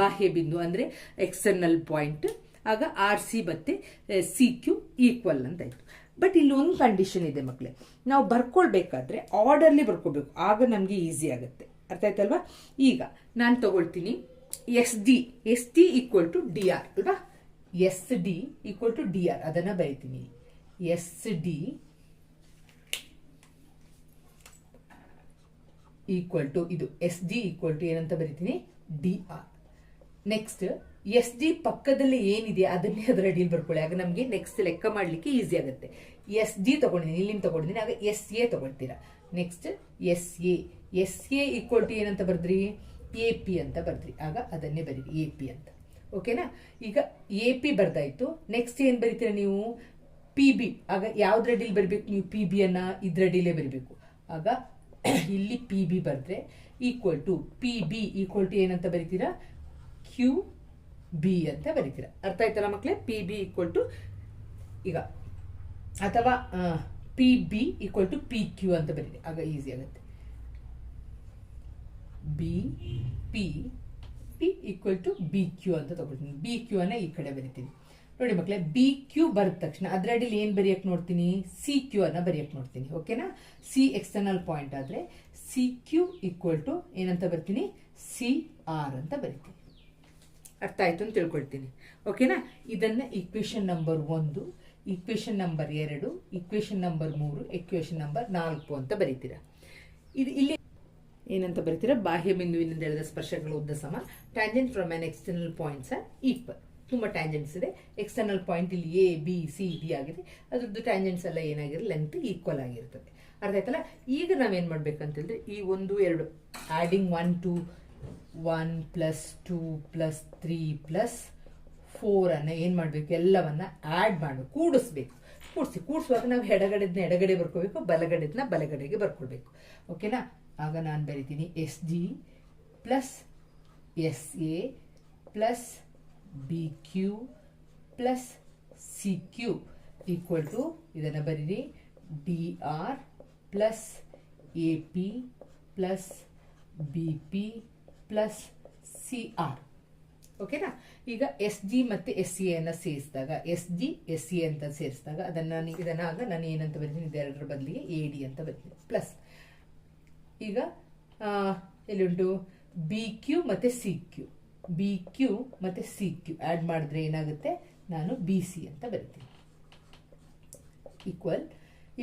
ಬಾಹ್ಯ ಬಿಂದು ಅಂದ್ರೆ ಎಕ್ಸ್ಟರ್ನಲ್ ಪಾಯಿಂಟ್ ಆಗ ಆರ್ ಸಿ ಮತ್ತೆ ಸಿ ಕ್ಯೂ ಈಕ್ವಲ್ ಅಂತ ಆಯ್ತು. ಬಟ್ ಇಲ್ಲಿ ಒಂದು ಕಂಡೀಷನ್ ಇದೆ ಮಕ್ಕಳೇ ನಾವು ಬರ್ಕೊಳ್ಬೇಕಾದ್ರೆ ಆರ್ಡರ್ಲಿ ಬರ್ಕೋಬೇಕು ಆಗ ನಮಗೆ ಈಸಿ ಆಗುತ್ತೆ. ಅರ್ಥ ಆಯ್ತಲ್ವಾ? ಈಗ ನಾನು ತಗೊಳ್ತೀನಿ S D. S D equal to D R. ಅಲ್ವಾ S D equal to D R. ಅದನ್ನು ಬರೀತೀನಿ. ಎಸ್ ಡಿ ಈಕ್ವಲ್ ಟು ಇದು. ಎಸ್ ಡಿ ಈಕ್ವಲ್ ಟು ಏನಂತ ಬರಿತೀನಿ? D R. Next S D ಪಕ್ಕದಲ್ಲಿ ಏನಿದೆ ಅದನ್ನೇ ಅದರ ಅಡಿಯಲ್ಲಿ ಬರ್ಕೊಳ್ಳಿ. ಆಗ ನಮಗೆ ನೆಕ್ಸ್ಟ್ ಲೆಕ್ಕ ಮಾಡಲಿಕ್ಕೆ ಈಸಿ ಆಗುತ್ತೆ. ಎಸ್ ಡಿ ತಗೊಂಡಿದ್ದೀನಿ ಇಲ್ಲಿಂದ ತಗೊಂಡಿದ್ದೀನಿ ಆಗ S A ತಗೊಳ್ತೀರಾ. Next S A S A equal to ಏನಂತ ಬರೆದ್ರಿ? ಎ ಪಿ ಅಂತ ಬರ್ದ್ರಿ. ಆಗ ಅದನ್ನೇ ಬರೀರಿ, ಎ ಪಿ ಅಂತ. ಓಕೆನಾ ಈಗ ಎ ಪಿ ಬರ್ದಾಯ್ತು. ನೆಕ್ಸ್ಟ್ ಏನು ಬರೀತೀರಾ ನೀವು? P B. ಆಗ ಯಾವ್ದ್ರ ಅಡಿಲಿ ಬರಬೇಕು? ನೀವು ಪಿ ಬಿ ಅನ್ನ ಇದ್ರ ಅಡಿಲೇ ಬರಬೇಕು. ಆಗ ಇಲ್ಲಿ ಪಿ ಬಿ ಬರೆದ್ರೆ equal to P B equal to ಏನಂತ ಬರೀತೀರಾ? ಕ್ಯೂ ಬಿ ಅಂತ ಬರೀತೀರಾ. ಅರ್ಥ ಆಯ್ತಲ್ಲ ಮಕ್ಕಳೇ ಪಿ ಬಿ ಈಕ್ವಲ್ ಟು ಈಗ ಅಥವಾ P B equal to P Q ಅಂತ ಬರೀರಿ. ಆಗ ಈಸಿ ಆಗುತ್ತೆ. B P P equal to B Q ಅಂತ ತಗೊಳ್ತೀನಿ. ಬಿ ಕ್ಯೂ ಅನ್ನ ಈ ಕಡೆ ಬರಿತೀನಿ. ನೋಡಿ ಮಕ್ಕಳೇ ಬಿ ಕ್ಯೂ ಬರೆದ ತಕ್ಷಣ ಅದರ ಅಡಿಲಿ ಏನು ಬರೆಯಕ್ಕೆ ನೋಡ್ತೀನಿ? ಸಿ ಕ್ಯೂ ಅನ್ನ ಬರೆಯಕ್ಕೆ ನೋಡ್ತೀನಿ. ಓಕೆನಾ? ಸಿ ಎಕ್ಸ್ಟರ್ನಲ್ ಪಾಯಿಂಟ್ ಆದರೆ ಸಿ ಕ್ಯೂ ಈಕ್ವಲ್ ಟು ಏನಂತ ಬರ್ತೀನಿ? ಸಿ ಆರ್ ಅಂತ ಬರಿತೀನಿ. ಅರ್ಥ ಆಯ್ತು ಅಂತ ತಿಳ್ಕೊಳ್ತೀನಿ. ಓಕೆನಾ? ಇದನ್ನ ಇಕ್ವೇಶನ್ ನಂಬರ್ ಒಂದು. ಇಕ್ವೇಶನ್ ನಂಬರ್ ಎರಡು ಇಕ್ವೇಶನ್ ನಂಬರ್ ಮೂರು ಇಕ್ವೇಶನ್ ನಂಬರ್ ನಾಲ್ಕು ಅಂತ ಬರೀತೀರಾ. ಇದು ಇಲ್ಲಿ ಏನಂತ ಬರೀತೀರಾ? ಬಾಹ್ಯ ಬಿಂದುವಿನಿಂದ ಎಳೆದ ಸ್ಪರ್ಶಗಳ ಉದ್ದ ಸಮ tangent from on external points are equal ತುಂಬ ಟ್ಯಾಂಜೆಂಟ್ಸ್ ಇದೆ. ಎಕ್ಸ್ಟರ್ನಲ್ ಪಾಯಿಂಟ್ ಇಲ್ಲಿ ಎ ಬಿ ಸಿ ಡಿ ಆಗಿದೆ. ಅದ್ರದ್ದು ಟ್ಯಾಂಜೆಂಟ್ಸ್ ಎಲ್ಲ ಏನಾಗಿರೋ ಲೆಂತ್ ಈಕ್ವಲ್ ಆಗಿರ್ತದೆ. ಅರ್ಥ ಆಯ್ತಲ್ಲ? ಈಗ ನಾವೇನು ಮಾಡ್ಬೇಕಂತ ಹೇಳಿದ್ರೆ ಈ ಒಂದು, ಎರಡು adding one two one plus two plus three plus ಫೋರನ್ನು ಏನು ಮಾಡಬೇಕು? ಎಲ್ಲವನ್ನ ಆ್ಯಡ್ ಮಾಡಬೇಕು. ಕೂಡಿಸ್ಬೇಕು. ಕೂಡಿಸಿ, ಕೂಡಿಸುವಾಗ ನಾವು ಎಡಗಡೆದನ್ನ ಎಡಗಡೆ ಬರ್ಕೋಬೇಕು ಬಲಗಡೆದನ್ನ ಬಲಗಡೆಗೆ ಬರ್ಕೊಳ್ಬೇಕು ಓಕೆನಾ ಆಗ ನಾನು ಬರಿತೀನಿ S G plus S A plus B Q plus C Q equal to ಇದನ್ನು ಬರೀರಿ D R plus A P plus B P plus C R ಓಕೆನಾ ಈಗ ಎಸ್ ಜಿ ಮತ್ತು ಎಸ್ ಸಿ ಅನ್ನು ಸೇರಿಸಿದಾಗ ಎಸ್ ಜಿ ಎಸ್ ಸಿ ಅಂತ ಸೇರಿಸಿದಾಗ ಅದನ್ನು ನಾನು ನಾನು ಏನಂತ ಬರ್ತೀನಿ? ಇದೆರಡರ ಬದಲಿಗೆ ಎ ಡಿ ಅಂತ ಬರ್ತೀನಿ. ಪ್ಲಸ್ ಈಗ ಎಲ್ಲಿುಂಟು ಬಿ ಕ್ಯೂ ಮತ್ತು ಸಿ ಕ್ಯೂ ಬಿ ಕ್ಯೂ ಮತ್ತು ಸಿ ಕ್ಯೂ ಆ್ಯಡ್ ಮಾಡಿದ್ರೆ ಏನಾಗುತ್ತೆ? ನಾನು ಬಿ ಸಿ ಅಂತ ಬರಿತೀನಿ. ಈಕ್ವಲ್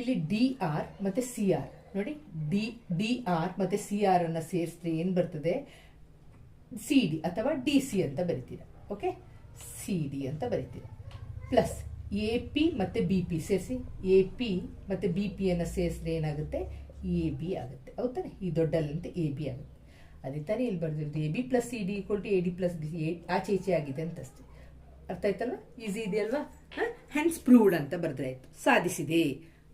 ಇಲ್ಲಿ ಡಿ ಆರ್ ಮತ್ತು ಸಿ ಆರ್ ನೋಡಿ ಡಿ ಡಿ ಆರ್ ಮತ್ತು ಸಿ ಆರ್ ಅನ್ನು ಸೇರಿಸಿದ್ರೆ ಏನು ಬರ್ತದೆ? ಸಿ ಡಿ ಅಥವಾ ಡಿ ಸಿ ಅಂತ ಬರಿತೀರ. ಓಕೆ ಸಿ ಡಿ ಅಂತ ಬರಿತೀರ. ಪ್ಲಸ್ ಎ ಪಿ ಮತ್ತು ಬಿ ಪಿ ಸೇರಿಸಿ. ಎ ಪಿ ಮತ್ತು ಬಿ ಪಿಯನ್ನು ಸೇರಿಸಿದ್ರೆ ಏನಾಗುತ್ತೆ? ಎ ಬಿ ಆಗುತ್ತೆ. ಹೌದಾನೆ ಈ ದೊಡ್ಡಲ್ಲಂತೆ ಲೆಂತ್ ಎ ಬಿ ಆಗುತ್ತೆ. ಅದೇ ಥರ ಇಲ್ಲಿ ಬರ್ದಿರೋದು. A B plus C D equal to A D plus B A ಆಚೆ ಈಚೆ ಆಗಿದೆ ಅಂತ ಅಷ್ಟೇ ಅರ್ಥ ಆಯ್ತಲ್ಲ ಈಸಿ ಇದೆಯಲ್ವಾ ಹ್ಯಾಂಡ್ಸ್ ಪ್ರೂವ್ಡ್ ಅಂತ ಬರೆದ್ರೆ ಆಯಿತು. ಸಾಧಿಸಿದೆ.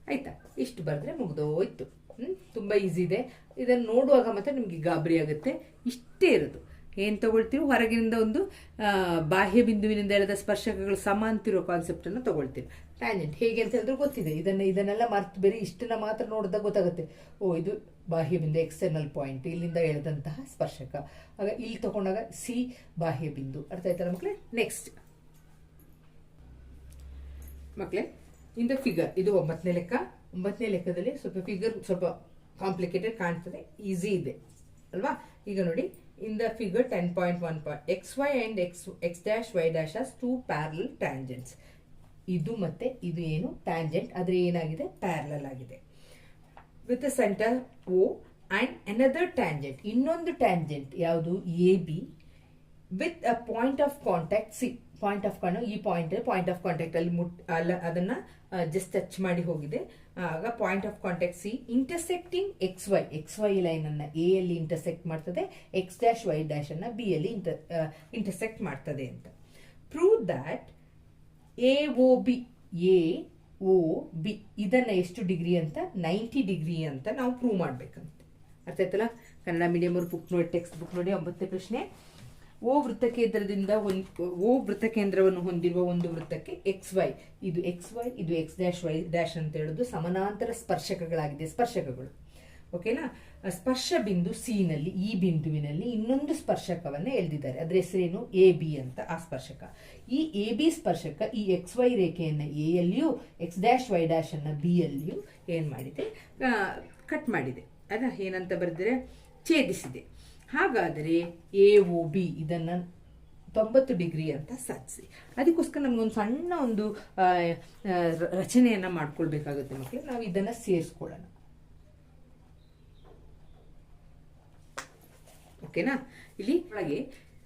ಆಯ್ತಾ? ಇಷ್ಟು ಬರೆದ್ರೆ ಮುಗಿದೋಯ್ತು. ಹ್ಞೂ ತುಂಬಾ ಈಸಿ ಇದೆ. ಇದನ್ನು ನೋಡುವಾಗ ಮತ್ತೆ ನಿಮಗೆ ಗಾಬರಿ ಆಗುತ್ತೆ. ಇಷ್ಟೇ ಇರೋದು. ಏನು ತಗೊಳ್ತೀವಿ ಹೊರಗಿನಿಂದ ಒಂದು ಬಾಹ್ಯ ಬಿಂದುವಿನಿಂದ ಎಳೆದ ಸ್ಪರ್ಶಕಗಳು ಸಮ ಅಂತಿರೋ ಕಾನ್ಸೆಪ್ಟ್ ಅನ್ನು ತಗೊಳ್ತೀವಿ. ಟ್ಯಾಂಜೆಂಟ್ ಹೇಗೆ ಅಂತ ಹೇಳಿದ್ರೆ ಗೊತ್ತಿದೆ. ಇದನ್ನು, ಇದನ್ನೆಲ್ಲ ಮರ್ತು ಬೇರೆ ಇಷ್ಟನ್ನ ಮಾತ್ರ ನೋಡಿದಾಗ ಗೊತ್ತಾಗುತ್ತೆ. ಓ, ಇದು ಬಾಹ್ಯ ಬಿಂದು ಎಕ್ಸ್ಟರ್ನಲ್ ಪಾಯಿಂಟ್, ಇಲ್ಲಿಂದ ಎಳೆದಂತಹ ಸ್ಪರ್ಶಕ. ಆಗ ಇಲ್ಲಿ ತಗೊಂಡಾಗ ಸಿ ಬಾಹ್ಯ ಬಿಂದು. ಅರ್ಥ ಆಯ್ತಲ್ಲ ಮಕ್ಕಳೇ ನೆಕ್ಸ್ಟ್ ಮಕ್ಕಳೇ ಇಂದ ಫಿಗರ್ ಇದು ಒಂಬತ್ತನೇ ಲೆಕ್ಕ. ಒಂಬತ್ತನೇ ಲೆಕ್ಕದಲ್ಲಿ ಸ್ವಲ್ಪ ಫಿಗರ್ ಸ್ವಲ್ಪ ಕಾಂಪ್ಲಿಕೇಟೆಡ್ ಕಾಣ್ತದೆ. ಈಸಿ ಇದೆ. ಅಲ್ವಾ? ಈಗ ನೋಡಿ. In the figure ten point one point X Y y dash as two parallel tangents ಇದು ಮತ್ತೆ ಇದು ಏನು? ಟ್ಯಾಂಜೆಂಟ್ ಆದ್ರೆ ಏನಾಗಿದೆ? ಪ್ಯಾರಲಲ್ ಆಗಿದೆ. With centre O and another tangent ಇನ್ನೊಂದು ಟ್ಯಾಂಜೆಂಟ್ ಯಾವುದು? A B with a point of contact C point of contact ಈ ಪಾಯಿಂಟ್ ಪಾಯಿಂಟ್ ಆಫ್ ಕಾಂಟ್ಯಾಕ್ಟ್ ಅಲ್ಲಿ ಮುಟ್ ಅಲ್ಲ, ಅದನ್ನ ಜಸ್ಟ್ ಟಚ್ ಮಾಡಿ ಹೋಗಿದೆ. ಆಗ point of contact C intersecting X Y X Y line ಅನ್ನ ಎ ಅಲ್ಲಿ ಇಂಟರ್ಸೆಕ್ಟ್ ಮಾಡ್ತದೆ ಎಕ್ಸ್ ಡ್ಯಾಶ್ ವೈ ಡ್ಯಾಶ್ ಅನ್ನ ಬಿ ಅಲ್ಲಿ ಇಂಟರ್ಸೆಕ್ಟ್ ಮಾಡ್ತದೆ ಅಂತ. Prove that A O B A O B ಇದನ್ನ ಎಷ್ಟು ಡಿಗ್ರಿ ಅಂತ? ನೈಂಟಿ ಡಿಗ್ರಿ ಅಂತ ನಾವು ಪ್ರೂವ್ ಮಾಡ್ಬೇಕಂತೆ. ಅರ್ಥ ಆಯ್ತಲ್ಲ? ಕನ್ನಡ ಮೀಡಿಯಂ ಅವ್ರ ಬುಕ್ ನೋಡಿ ಟೆಕ್ಸ್ಟ್ ಬುಕ್ ನೋಡಿ, ಒಂಬತ್ತನೇ ಪ್ರಶ್ನೆ. ಓ ವೃತ್ತಕೇಂದ್ರದಿಂದ ಒಂದು ಓ ವೃತ್ತಕೇಂದ್ರವನ್ನು ಹೊಂದಿರುವ ಒಂದು ವೃತ್ತಕ್ಕೆ ಎಕ್ಸ್ ವೈ ಇದು ಎಕ್ಸ್ ವೈ ಇದು ಎಕ್ಸ್ ಡ್ಯಾಶ್ ವೈ ಡ್ಯಾಶ್ ಅಂತ ಹೇಳೋದು ಸಮಾನಾಂತರ ಸ್ಪರ್ಶಕಗಳಾಗಿದೆ, ಸ್ಪರ್ಶಕಗಳು. ಓಕೆನಾ ಸ್ಪರ್ಶ ಬಿಂದು ಸಿನಲ್ಲಿ ಈ ಬಿಂದುವಿನಲ್ಲಿ ಇನ್ನೊಂದು ಸ್ಪರ್ಶಕವನ್ನು ಎಳೆದಿದ್ದಾರೆ. ಅದ್ರ ಹೆಸರೇನು? ಎ ಬಿ ಅಂತ ಆ ಸ್ಪರ್ಶಕ. ಈ ಎ ಬಿ ಸ್ಪರ್ಶಕ ಈ ಎಕ್ಸ್ ವೈ ರೇಖೆಯನ್ನ ಎ ಯಲ್ಲಿಯೂ ಎಕ್ಸ್ ಡ್ಯಾಶ್ ವೈ ಡ್ಯಾಶ್ ಅನ್ನ ಬಿ ಏನು ಏನ್ ಮಾಡಿದೆ? ಕಟ್ ಮಾಡಿದೆ. ಅದ ಏನಂತ ಬರೆದರೆ ಛೇದಿಸಿದೆ. ಹಾಗಾದರೆ ಎ ಒ ಬಿ ಇದನ್ನ ತೊಂಬತ್ತು ಡಿಗ್ರಿ ಅಂತ ಸಾಧಿಸಿ ಅದಕ್ಕೋಸ್ಕರ ನಮಗೊಂದು ಸಣ್ಣ ಒಂದು ರಚನೆಯನ್ನ ಮಾಡ್ಕೊಳ್ಬೇಕಾಗುತ್ತೆ ಮಕ್ಕಳು ನಾವು ಇದನ್ನ ಸೇರಿಸ್ಕೊಳ್ಳೋಣ. ಓಕೆನಾ? ಇಲ್ಲಿ ಒಳಗೆ,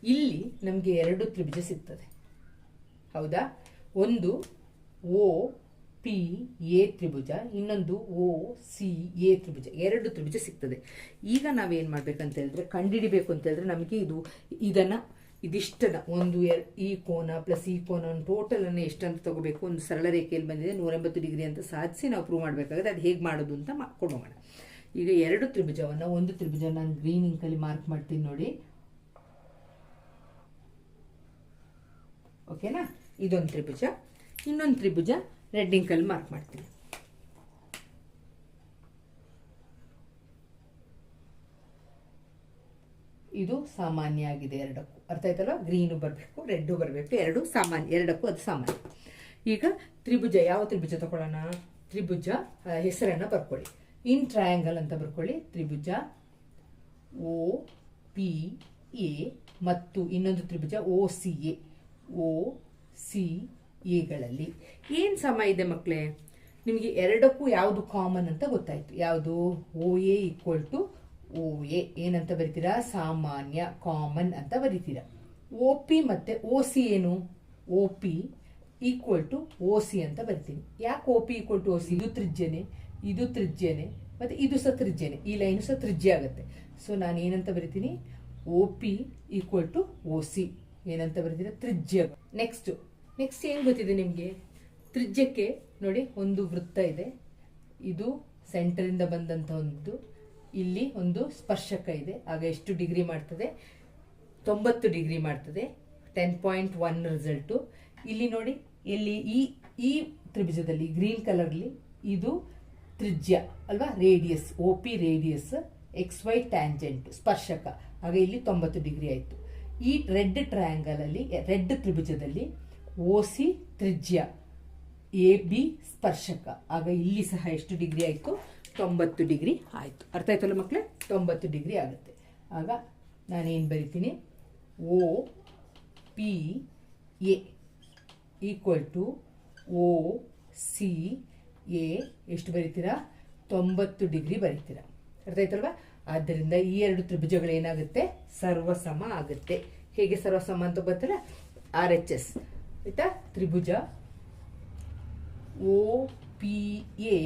ಇಲ್ಲಿ ನಮಗೆ ಎರಡು ತ್ರಿಭುಜ ಸಿಗ್ತದೆ. ಹೌದಾ? ಒಂದು, ಓ ಪಿ ಎ ತ್ರಿಭುಜ, ಇನ್ನೊಂದು ಓ, ಸಿ, ಎ ತ್ರಿಭುಜ, ಎರಡು ತ್ರಿಭುಜ ಸಿಗ್ತದೆ. ಈಗ ನಾವೇನು ಮಾಡ್ಬೇಕಂತ ಹೇಳಿದ್ರೆ, ಕಂಡುಹಿಡಿಬೇಕು ಅಂತ ಹೇಳಿದ್ರೆ ನಮಗೆ ಇದು, ಇದನ್ನ ಇದಿಷ್ಟನ ಒಂದು ಎರ್ ಈ ಕೋನ ಪ್ಲಸ್ ಈ ಕೋನ ಟೋಟಲ್ ಅನ್ನು ಎಷ್ಟಂತ ತಗೋಬೇಕು, ಒಂದು ಸರಳ ರೇಖೆಯಲ್ಲಿ ಬಂದಿದೆ ನೂರ ಎಂಬತ್ತು ಡಿಗ್ರಿ ಅಂತ ಸಾಧಿಸಿ ನಾವು ಪ್ರೂವ್ ಮಾಡಬೇಕಾಗುತ್ತೆ, ಅದು ಹೇಗೆ ಮಾಡೋದು ಅಂತ ಮಾಡ್ಕೊಂಡು ಈಗ ಎರಡು ತ್ರಿಭುಜವನ್ನು, ಒಂದು ತ್ರಿಭುಜ ನಾನು ಗ್ರೀನ್ ಇಂಕಲ್ಲಿ ಮಾರ್ಕ್ ಮಾಡ್ತೀನಿ ನೋಡಿ. ಓಕೆನಾ ಇದೊಂದು ತ್ರಿಭುಜ, ಇನ್ನೊಂದು ತ್ರಿಭುಜ ರೆಡ್ ಇಂಕಲ್ಲಿ ಮಾರ್ಕ್ ಮಾಡ್ತೀನಿ. ಇದು ಸಾಮಾನ್ಯ ಆಗಿದೆ ಎರಡಕ್ಕೂ. ಅರ್ಥ ಆಯ್ತಲ್ಲ ಗ್ರೀನು ಬರಬೇಕು ರೆಡ್ಡು ಬರಬೇಕು. ಎರಡು ಸಾಮಾನ್ಯ, ಎರಡಕ್ಕೂ ಅದು ಸಾಮಾನ್ಯ. ಈಗ ತ್ರಿಭುಜ, ಯಾವ ತ್ರಿಭುಜ ತಗೊಳ್ಳೋಣ? ತ್ರಿಭುಜ ಹೆಸರನ್ನ ಬರ್ಕೊಳ್ಳಿ. ಇನ್ ಟ್ರಯಾಂಗಲ್ ಅಂತ ಬರ್ಕೊಳ್ಳಿ. ತ್ರಿಭುಜ ಓ ಪಿ ಎ ಮತ್ತು ಇನ್ನೊಂದು ತ್ರಿಭುಜ O C A O C ಎಗಳಲ್ಲಿ ಏನು ಸಮ ಇದೆ ಮಕ್ಕಳೇ ನಿಮಗೆ ಎರಡಕ್ಕೂ ಯಾವುದು ಕಾಮನ್ ಅಂತ ಗೊತ್ತಾಯ್ತು. ಯಾವುದು? O A equal to O A ಏನಂತ ಬರಿತೀರಾ? ಸಾಮಾನ್ಯ ಕಾಮನ್ ಅಂತ ಬರಿತೀರಾ. ಓ ಪಿ ಮತ್ತೆ ಓ ಸಿ ಏನು? O P equal to O C ಅಂತ ಬರ್ತೀನಿ. ಯಾಕೆ O P equal to O C ಇದು ತ್ರಿಜ್ಯನೇ, ಇದು ತ್ರಿಜ್ಯನೆ, ಮತ್ತೆ ಇದು ಸಹ ತ್ರಿಜ್ಯನೆ. ಈ ಲೈನ್ ಸಹ ತ್ರಿಜ್ಯ ಆಗುತ್ತೆ. ಸೊ ನಾನು ಏನಂತ ಬರಿತೀನಿ? O P equal to O C ಏನಂತ ಬರಿತೀರಾ? ತ್ರಿಜ್ಯ. ನೆಕ್ಸ್ಟ್ ನೆಕ್ಸ್ಟ್ ಏನು ಗೊತ್ತಿದೆ ನಿಮಗೆ? ತ್ರಿಜ್ಯಕ್ಕೆ ನೋಡಿ ಒಂದು ವೃತ್ತ ಇದೆ. ಇದು ಸೆಂಟರಿಂದ ಬಂದಂತ ಒಂದು. ಇಲ್ಲಿ ಒಂದು ಸ್ಪರ್ಶಕ ಇದೆ. ಆಗ ಎಷ್ಟು ಡಿಗ್ರಿ ಮಾಡ್ತದೆ? ತೊಂಬತ್ತು ಡಿಗ್ರಿ ಮಾಡ್ತದೆ. ಟೆನ್ ಪಾಯಿಂಟ್ ಒನ್ ರಿಸಲ್ಟು ಇಲ್ಲಿ ನೋಡಿ, ಇಲ್ಲಿ ಈ ಈ ತ್ರಿಭುಜದಲ್ಲಿ ಗ್ರೀನ್ ಕಲರ್ಲಿ ಇದು ತ್ರಿಜ್ಯ ಅಲ್ವಾ? Radius O P radius X Y tangent ಸ್ಪರ್ಶಕ. ಆಗ ಇಲ್ಲಿ ತೊಂಬತ್ತು ಡಿಗ್ರಿ ಆಯಿತು. ಈ ರೆಡ್ ಟ್ರಯಾಂಗಲ್ ಅಲ್ಲಿ ರೆಡ್ ತ್ರಿಭುಜದಲ್ಲಿ ಓ ಸಿ ತ್ರಿಜ್ಯ, ಎ, ಬಿ ಸ್ಪರ್ಶಕ. ಆಗ ಇಲ್ಲಿ ಸಹ ಎಷ್ಟು ಡಿಗ್ರಿ ಆಯಿತು? ತೊಂಬತ್ತು ಡಿಗ್ರಿ ಆಯಿತು. ಅರ್ಥ ಆಯ್ತಲ್ಲ ಮಕ್ಕಳೇ ತೊಂಬತ್ತು ಡಿಗ್ರಿ ಆಗುತ್ತೆ. ಆಗ ನಾನೇನು ಬರಿತೀನಿ? O, P, A equal to O, C, A. ಎಷ್ಟು ಬರಿತೀರಾ? ತೊಂಬತ್ತು ಡಿಗ್ರಿ ಬರಿತೀರಾ. ಅರ್ಥ ಆಯ್ತಲ್ವಾ? ಆದ್ದರಿಂದ ಈ ಎರಡು ತ್ರಿಭುಜಗಳು ಏನಾಗುತ್ತೆ ಸರ್ವಸಮ ಆಗುತ್ತೆ. ಹೇಗೆ ಸರ್ವಸಮ ಅಂತ ಗೊತ್ತಲ್ಲ? R H S. ಆಯ್ತಾ? ತ್ರಿಭುಜ. ಓ ಪಿ ಎ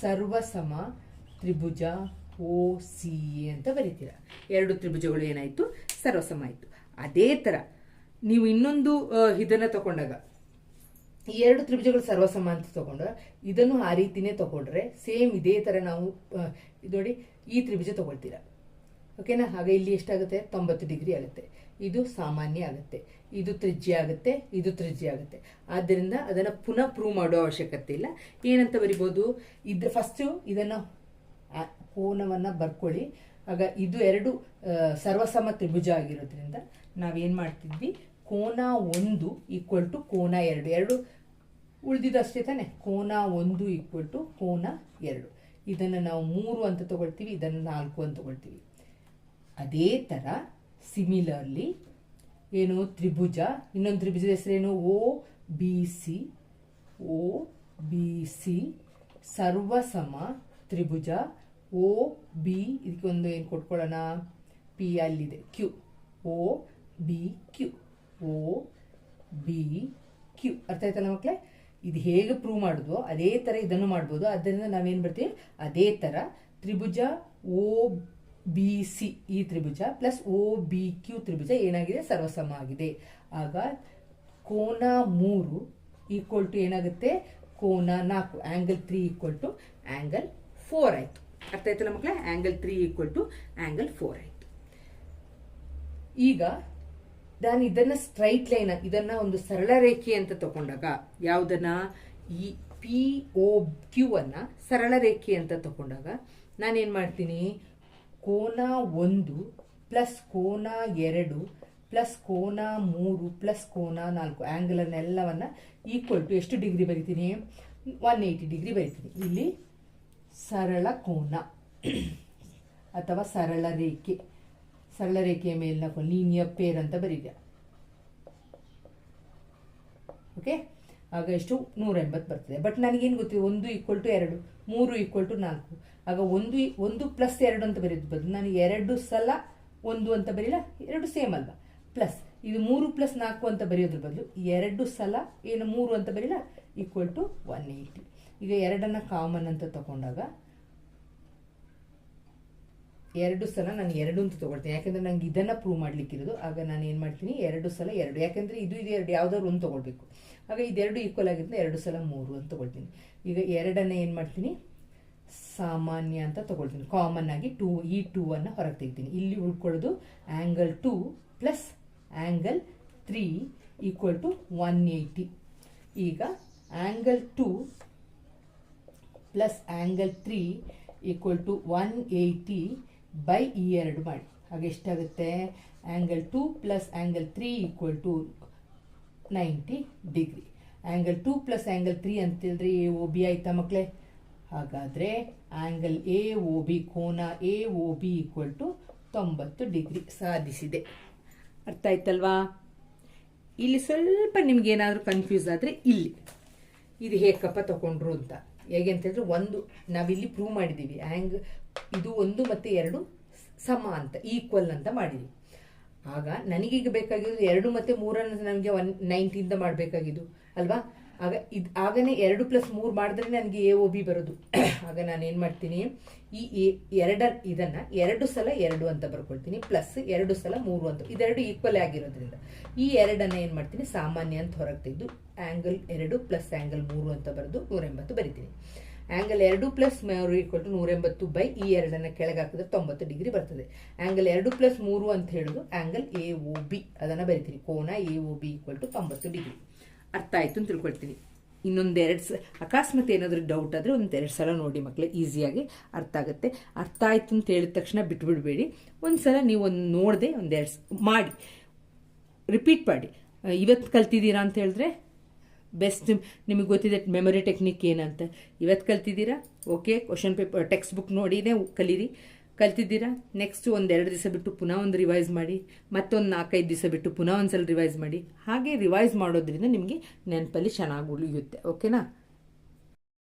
ಸರ್ವಸಮ ತ್ರಿಭುಜ ಓ ಸಿ ಎ ಅಂತ ಬರೀತೀರ. ಎರಡು ತ್ರಿಭುಜಗಳು ಏನಾಯಿತು? ಸರ್ವಸಮ ಆಯಿತು. ಅದೇ ಥರ ನೀವು ಇನ್ನೊಂದು ಇದನ್ನು ತಗೊಂಡಾಗ ಈ ಎರಡು ತ್ರಿಭುಜಗಳು ಸರ್ವಸಮ ಅಂತ ತಗೊಂಡ್ರೆ ಇದನ್ನು ಆ ರೀತಿನೇ ತಗೊಂಡ್ರೆ ಸೇಮ್ ಇದೇ ತರ ನಾವು ನೋಡಿ, ಈ ತ್ರಿಭುಜ ತಗೊಳ್ತೀರಾ. ಓಕೆನಾ ಹಾಗೆ ಇಲ್ಲಿ ಎಷ್ಟಾಗುತ್ತೆ? ತೊಂಬತ್ತು ಡಿಗ್ರಿ ಆಗುತ್ತೆ. ಇದು ಸಾಮಾನ್ಯ ಆಗುತ್ತೆ. ಇದು ತ್ರಿಜ್ಯ ಆಗುತ್ತೆ. ಇದು ತ್ರಿಜ್ಯ ಆಗುತ್ತೆ. ಆದ್ದರಿಂದ ಅದನ್ನು ಪುನಃ ಪ್ರೂವ್ ಮಾಡೋ ಅವಶ್ಯಕತೆ ಇಲ್ಲ. ಏನಂತ ಬರಿಬೋದು? ಇದ್ರ ಫಸ್ಟು ಇದನ್ನು ಕೋನವನ್ನು ಕೋನವನ್ನ ಬರ್ಕೊಳ್ಳಿ. ಆಗ ಇದು ಎರಡು ಸರ್ವಸಮ ತ್ರಿಭುಜ ಆಗಿರೋದ್ರಿಂದ ನಾವೇನು ಮಾಡ್ತಿದ್ವಿ? ಕೋನ ಒಂದು ಈಕ್ವಲ್ ಟು ಕೋನ ಎರಡು. ಎರಡು ಉಳಿದಿದ್ದು ಅಷ್ಟೇ ತಾನೆ? ಕೋನ ಒಂದು ಈಕ್ವಲ್ ಟು ಕೋನ ಎರಡು. ಇದನ್ನು ನಾವು ಮೂರು ಅಂತ ತಗೊಳ್ತೀವಿ, ಇದನ್ನು ನಾಲ್ಕು ಅಂತ ತಗೊಳ್ತೀವಿ. ಅದೇ ಥರ ಸಿಮಿಲರ್ಲಿ ಏನು ತ್ರಿಭುಜ, ಇನ್ನೊಂದು ತ್ರಿಭುಜದ ಹೆಸರೇನು? O B C O B C ಸರ್ವಸಮ ತ್ರಿಭುಜ ಓ ಬಿ ಇದಕ್ಕೆ ಒಂದು ಏನು ಕೊಟ್ಕೊಳ್ಳೋಣ? ಪಿ ಅಲ್ಲಿದೆ. Q O B Q O B Q ಅರ್ಥ ಆಯ್ತಲ್ಲ ಮಕ್ಕಳೇ ಇದು ಹೇಗೆ ಪ್ರೂವ್ ಮಾಡೋದು ಅದೇ ಥರ ಇದನ್ನು ಮಾಡ್ಬೋದು. ಅದರಿಂದ ನಾವೇನು ಬರ್ತೀವಿ ಅದೇ ಥರ ತ್ರಿಭುಜ ಓ ಬಿ ಸಿ ಈ ತ್ರಿಭುಜ ಪ್ಲಸ್ ಓ ಬಿ ಕ್ಯೂ ತ್ರಿಭುಜ ಏನಾಗಿದೆ? ಸರ್ವಸಮ ಆಗಿದೆ. ಆಗ ಕೋನ ಮೂರು ಈಕ್ವಲ್ ಟು ಏನಾಗುತ್ತೆ? ಕೋನ ನಾಲ್ಕು. Angle three equal to angle four ಆಯಿತು. ಅರ್ಥ ಆಯ್ತಲ್ಲ ಮಕ್ಕಳೇ angle three equal to angle four ಆಯಿತು. ಈಗ ನಾನು ಇದನ್ನ ಸ್ಟ್ರೈಟ್ ಲೈನ್ ಇದನ್ನ ಒಂದು ಸರಳ ರೇಖೆ ಅಂತ ತಗೊಂಡಾಗ ಯಾವುದನ್ನ? ಈ ಪಿ ಓ ಕ್ಯೂ ಅನ್ನ ಸರಳ ರೇಖೆ ಅಂತ ತಗೊಂಡಾಗ ನಾನೇನು ಮಾಡ್ತೀನಿ? ಕೋನ ಒಂದು ಪ್ಲಸ್ ಕೋನ ಎರಡು ಪ್ಲಸ್ ಕೋನ ಮೂರು ಪ್ಲಸ್ ಕೋನ ನಾಲ್ಕು ಎಲ್ಲವನ್ನ ಈಕ್ವಲ್ ಟು ಎಷ್ಟು ಡಿಗ್ರಿ ಬರಿತೀನಿ? ಒನ್ ಏಯ್ಟಿ ಡಿಗ್ರಿ ಬರಿತೀನಿ. ಇಲ್ಲಿ ಸರಳ ಕೋನ ಅಥವಾ ಸರಳ ರೇಖೆ. ಸರಳ ರೇಖೆಯ ಮೇಲಿನ ಲೀನಿಯರ್ ಪೇರ್ ಅಂತ ಬರೀತೀಯ. ಓಕೆ ಆಗ ಎಷ್ಟು? ನೂರ ಎಂಬತ್ತು ಬರ್ತದೆ. ಬಟ್ ನನಗೇನು ಗೊತ್ತಿದೆ ಒಂದು ಈಕ್ವಲ್ ಟು ಎರಡು. ಮೂರು ಈಕ್ವಲ್ ಟು ನಾಲ್ಕು. ಆಗ ಒಂದು ಒಂದು ಪ್ಲಸ್ ಎರಡು ಅಂತ ಬರೆಯೋದು ಬದಲು. ನಾನು ಎರಡು ಸಲ ಒಂದು ಅಂತ ಬರೀಲ್ಲ, ಎರಡು ಸೇಮ್ ಅಲ್ವಾ? ಪ್ಲಸ್ ಇದು ಮೂರು ಪ್ಲಸ್ ನಾಲ್ಕು ಅಂತ ಬರೆಯೋದ್ರ ಬದಲು ಎರಡು ಸಲ ಏನು ಮೂರು ಅಂತ ಬರೀಲ್ಲ ಈಕ್ವಲ್ ಟು ಒನ್ ಏಯ್ಟಿ ಈಗ ಎರಡನ್ನ ಕಾಮನ್ ಅಂತ ತಗೊಂಡಾಗ ಎರಡು ಸಲ ನಾನು ಎರಡು ಅಂತ ತಗೊಳ್ತೀನಿ. ಯಾಕಂದ್ರೆ ನಂಗೆ ಇದನ್ನ ಪ್ರೂವ್ ಮಾಡ್ಲಿಕ್ಕಿರೋದು ಆಗ ನಾನು ಏನು ಮಾಡ್ತೀನಿ? ಎರಡು ಸಲ ಎರಡು. ಯಾಕಂದ್ರೆ ಇದು ಇದು ಎರಡು ಯಾವ್ದಾದ್ರು ಒಂದು ತಗೊಳ್ಬೇಕು. ಆಗ ಇದೆರಡು ಈಕ್ವಲ್ ಆಗಿದ್ರೆ ಎರಡು ಸಲ ಮೂರು ಅಂತ ತಗೊಳ್ತೀನಿ. ಈಗ ಎರಡನ್ನ ಏನು ಮಾಡ್ತೀನಿ? ಸಾಮಾನ್ಯ ಅಂತ ತಗೊಳ್ತೀನಿ. ಕಾಮನ್ ಆಗಿ ಟೂ ಈ ಟೂ ಅನ್ನು ಹೊರಗೆ ತೆಗಿತೀನಿ. ಇಲ್ಲಿ ಉಳ್ಕೊಳ್ಳೋದು angle two plus angle three equal to one eighty ಈಗ angle two plus angle three equal to one eighty by ಈ ಎರಡು ಮಾಡಿ. ಹಾಗೆ ಎಷ್ಟಾಗುತ್ತೆ? Angle two plus angle three equal to ninety degree angle two plus angle three ಅಂತೇಳಿದ್ರೆ A O B ಆಯ್ತಾ ಮಕ್ಕಳೇ ಹಾಗಾದರೆ ಆ್ಯಂಗಲ್ ಎ ಓ ಬಿ ಕೋನ A O B equal to ತೊಂಬತ್ತು ಡಿಗ್ರಿ ಸಾಧಿಸಿದೆ. ಅರ್ಥ ಆಯ್ತಲ್ವಾ? ಇಲ್ಲಿ ಸ್ವಲ್ಪ ನಿಮ್ಗೇನಾದರೂ ಕನ್ಫ್ಯೂಸ್ ಆದರೆ ಇಲ್ಲಿ. ಇದು ಹೇಗಪ್ಪ ತಗೊಂಡ್ರು ಅಂತ. ಹೇಗೆ ಅಂತ ಹೇಳಿದ್ರೆ ಒಂದು, ನಾವಿಲ್ಲಿ ಪ್ರೂವ್ ಮಾಡಿದ್ದೀವಿ ಆ್ಯಂಗ್ ಇದು ಒಂದು ಮತ್ತು ಎರಡು ಸಮ ಅಂತ ಈಕ್ವಲ್ ಅಂತ ಮಾಡಿದ್ವಿ. ಆಗ ನನಗೀಗ ಬೇಕಾಗಿರೋದು ಎರಡು ಮತ್ತು ಮೂರನ್ನು ನನಗೆ ಒನ್ ನೈಂಟಿಯಿಂದ ಮಾಡಬೇಕಾಗಿದ್ದು. ಅಲ್ವಾ? ಆಗ ಇದು ಆಗನೇ ಎರಡು ಪ್ಲಸ್ ಮೂರು ಮಾಡಿದ್ರೆ ನನಗೆ ಎ ಒ ಬಿ ಬರೋದು. ಆಗ ನಾನು ಏನು ಮಾಡ್ತೀನಿ? ಈ ಎ ಇದನ್ನು ಎರಡು ಸಲ ಎರಡು ಅಂತ ಬರ್ಕೊಳ್ತೀನಿ, ಪ್ಲಸ್ ಎರಡು ಸಲ ಮೂರು ಅಂತ. ಇದೆರಡು ಈಕ್ವಲ್ ಆಗಿರೋದ್ರಿಂದ. ಈ ಎರಡನ್ನು ಏನು ಮಾಡ್ತೀನಿ? ಸಾಮಾನ್ಯ ಅಂತ ಹೊರಗೆ ತೆಗೆದು ಆ್ಯಂಗಲ್ ಎರಡು ಪ್ಲಸ್ ಆ್ಯಂಗಲ್ ಮೂರು ಅಂತ ಬರೆದು ನೂರೆಂಬತ್ತು ಬರಿತೀನಿ. ಆ್ಯಂಗಲ್ ಎರಡು ಪ್ಲಸ್ ಮೂರು ಈಕ್ವಲ್ ಟು ನೂರ ಎಂಬತ್ತು ಬೈ ಈ ಎರಡನ್ನು ಕೆಳಗೆ ಹಾಕಿದ್ರೆ ತೊಂಬತ್ತು ಡಿಗ್ರಿ ಬರ್ತದೆ. ಆ್ಯಂಗಲ್ ಎರಡು ಪ್ಲಸ್ ಮೂರು ಅಂತ ಹೇಳೋದು ಆ್ಯಂಗಲ್ ಎ ಒ ಬಿ. ಅದನ್ನು ಬರಿತೀನಿ. ಕೋನ A O B equal to ತೊಂಬತ್ತು ಡಿಗ್ರಿ. ಅರ್ಥ ಆಯಿತು ಅಂತ ತಿಳ್ಕೊಳ್ತೀನಿ. ಇನ್ನೊಂದೆರಡು ಸ, ಅಕಸ್ಮಾತ್ ಏನಾದರೂ ಡೌಟ್ ಆದರೆ ಒಂದೆರಡು ಸಲ ನೋಡಿ ಮಕ್ಕಳೇ ಈಸಿಯಾಗಿ ಅರ್ಥ ಆಗುತ್ತೆ. ಅರ್ಥ ಆಯಿತು ಅಂತ ಹೇಳಿದ ತಕ್ಷಣ ಬಿಟ್ಬಿಡಬೇಡಿ. ಒಂದು ಸಲ ನೀವು ಒಂದು ನೋಡದೆ ಒಂದೆರಡು ಮಾಡಿ. ರಿಪೀಟ್ ಮಾಡಿ. ಇವತ್ತು ಕಲ್ತಿದ್ದೀರಾ ಅಂತ ಹೇಳಿದ್ರೆ ಬೆಸ್ಟ್ ನಿಮಗೆ ಗೊತ್ತಿದೆ ಮೆಮೊರಿ ಟೆಕ್ನಿಕ್ ಏನಂತ. ಇವತ್ತು ಕಲ್ತಿದ್ದೀರಾ? Okay question paper text book ನೋಡಿನೇ ಕಲೀರಿ. ಕಲ್ತಿದ್ದೀರಾ? ನೆಕ್ಸ್ಟ್ ಒಂದೆರಡು ದಿವಸ ಬಿಟ್ಟು ಪುನಃ ಒಂದು ರಿವೈಸ್ ಮಾಡಿ, ಮತ್ತೊಂದು ನಾಲ್ಕೈದು ದಿವಸ ಬಿಟ್ಟು ಪುನಃ ಒಂದು ಸಲ ರಿವೈಸ್ ಮಾಡಿ. ಹಾಗೆ ರಿವೈಸ್ ಮಾಡೋದ್ರಿಂದ ನಿಮಗೆ ನೆನಪಲ್ಲಿ ಚೆನ್ನಾಗಿ ಉಳಿಯುತ್ತೆ. ಓಕೆನಾ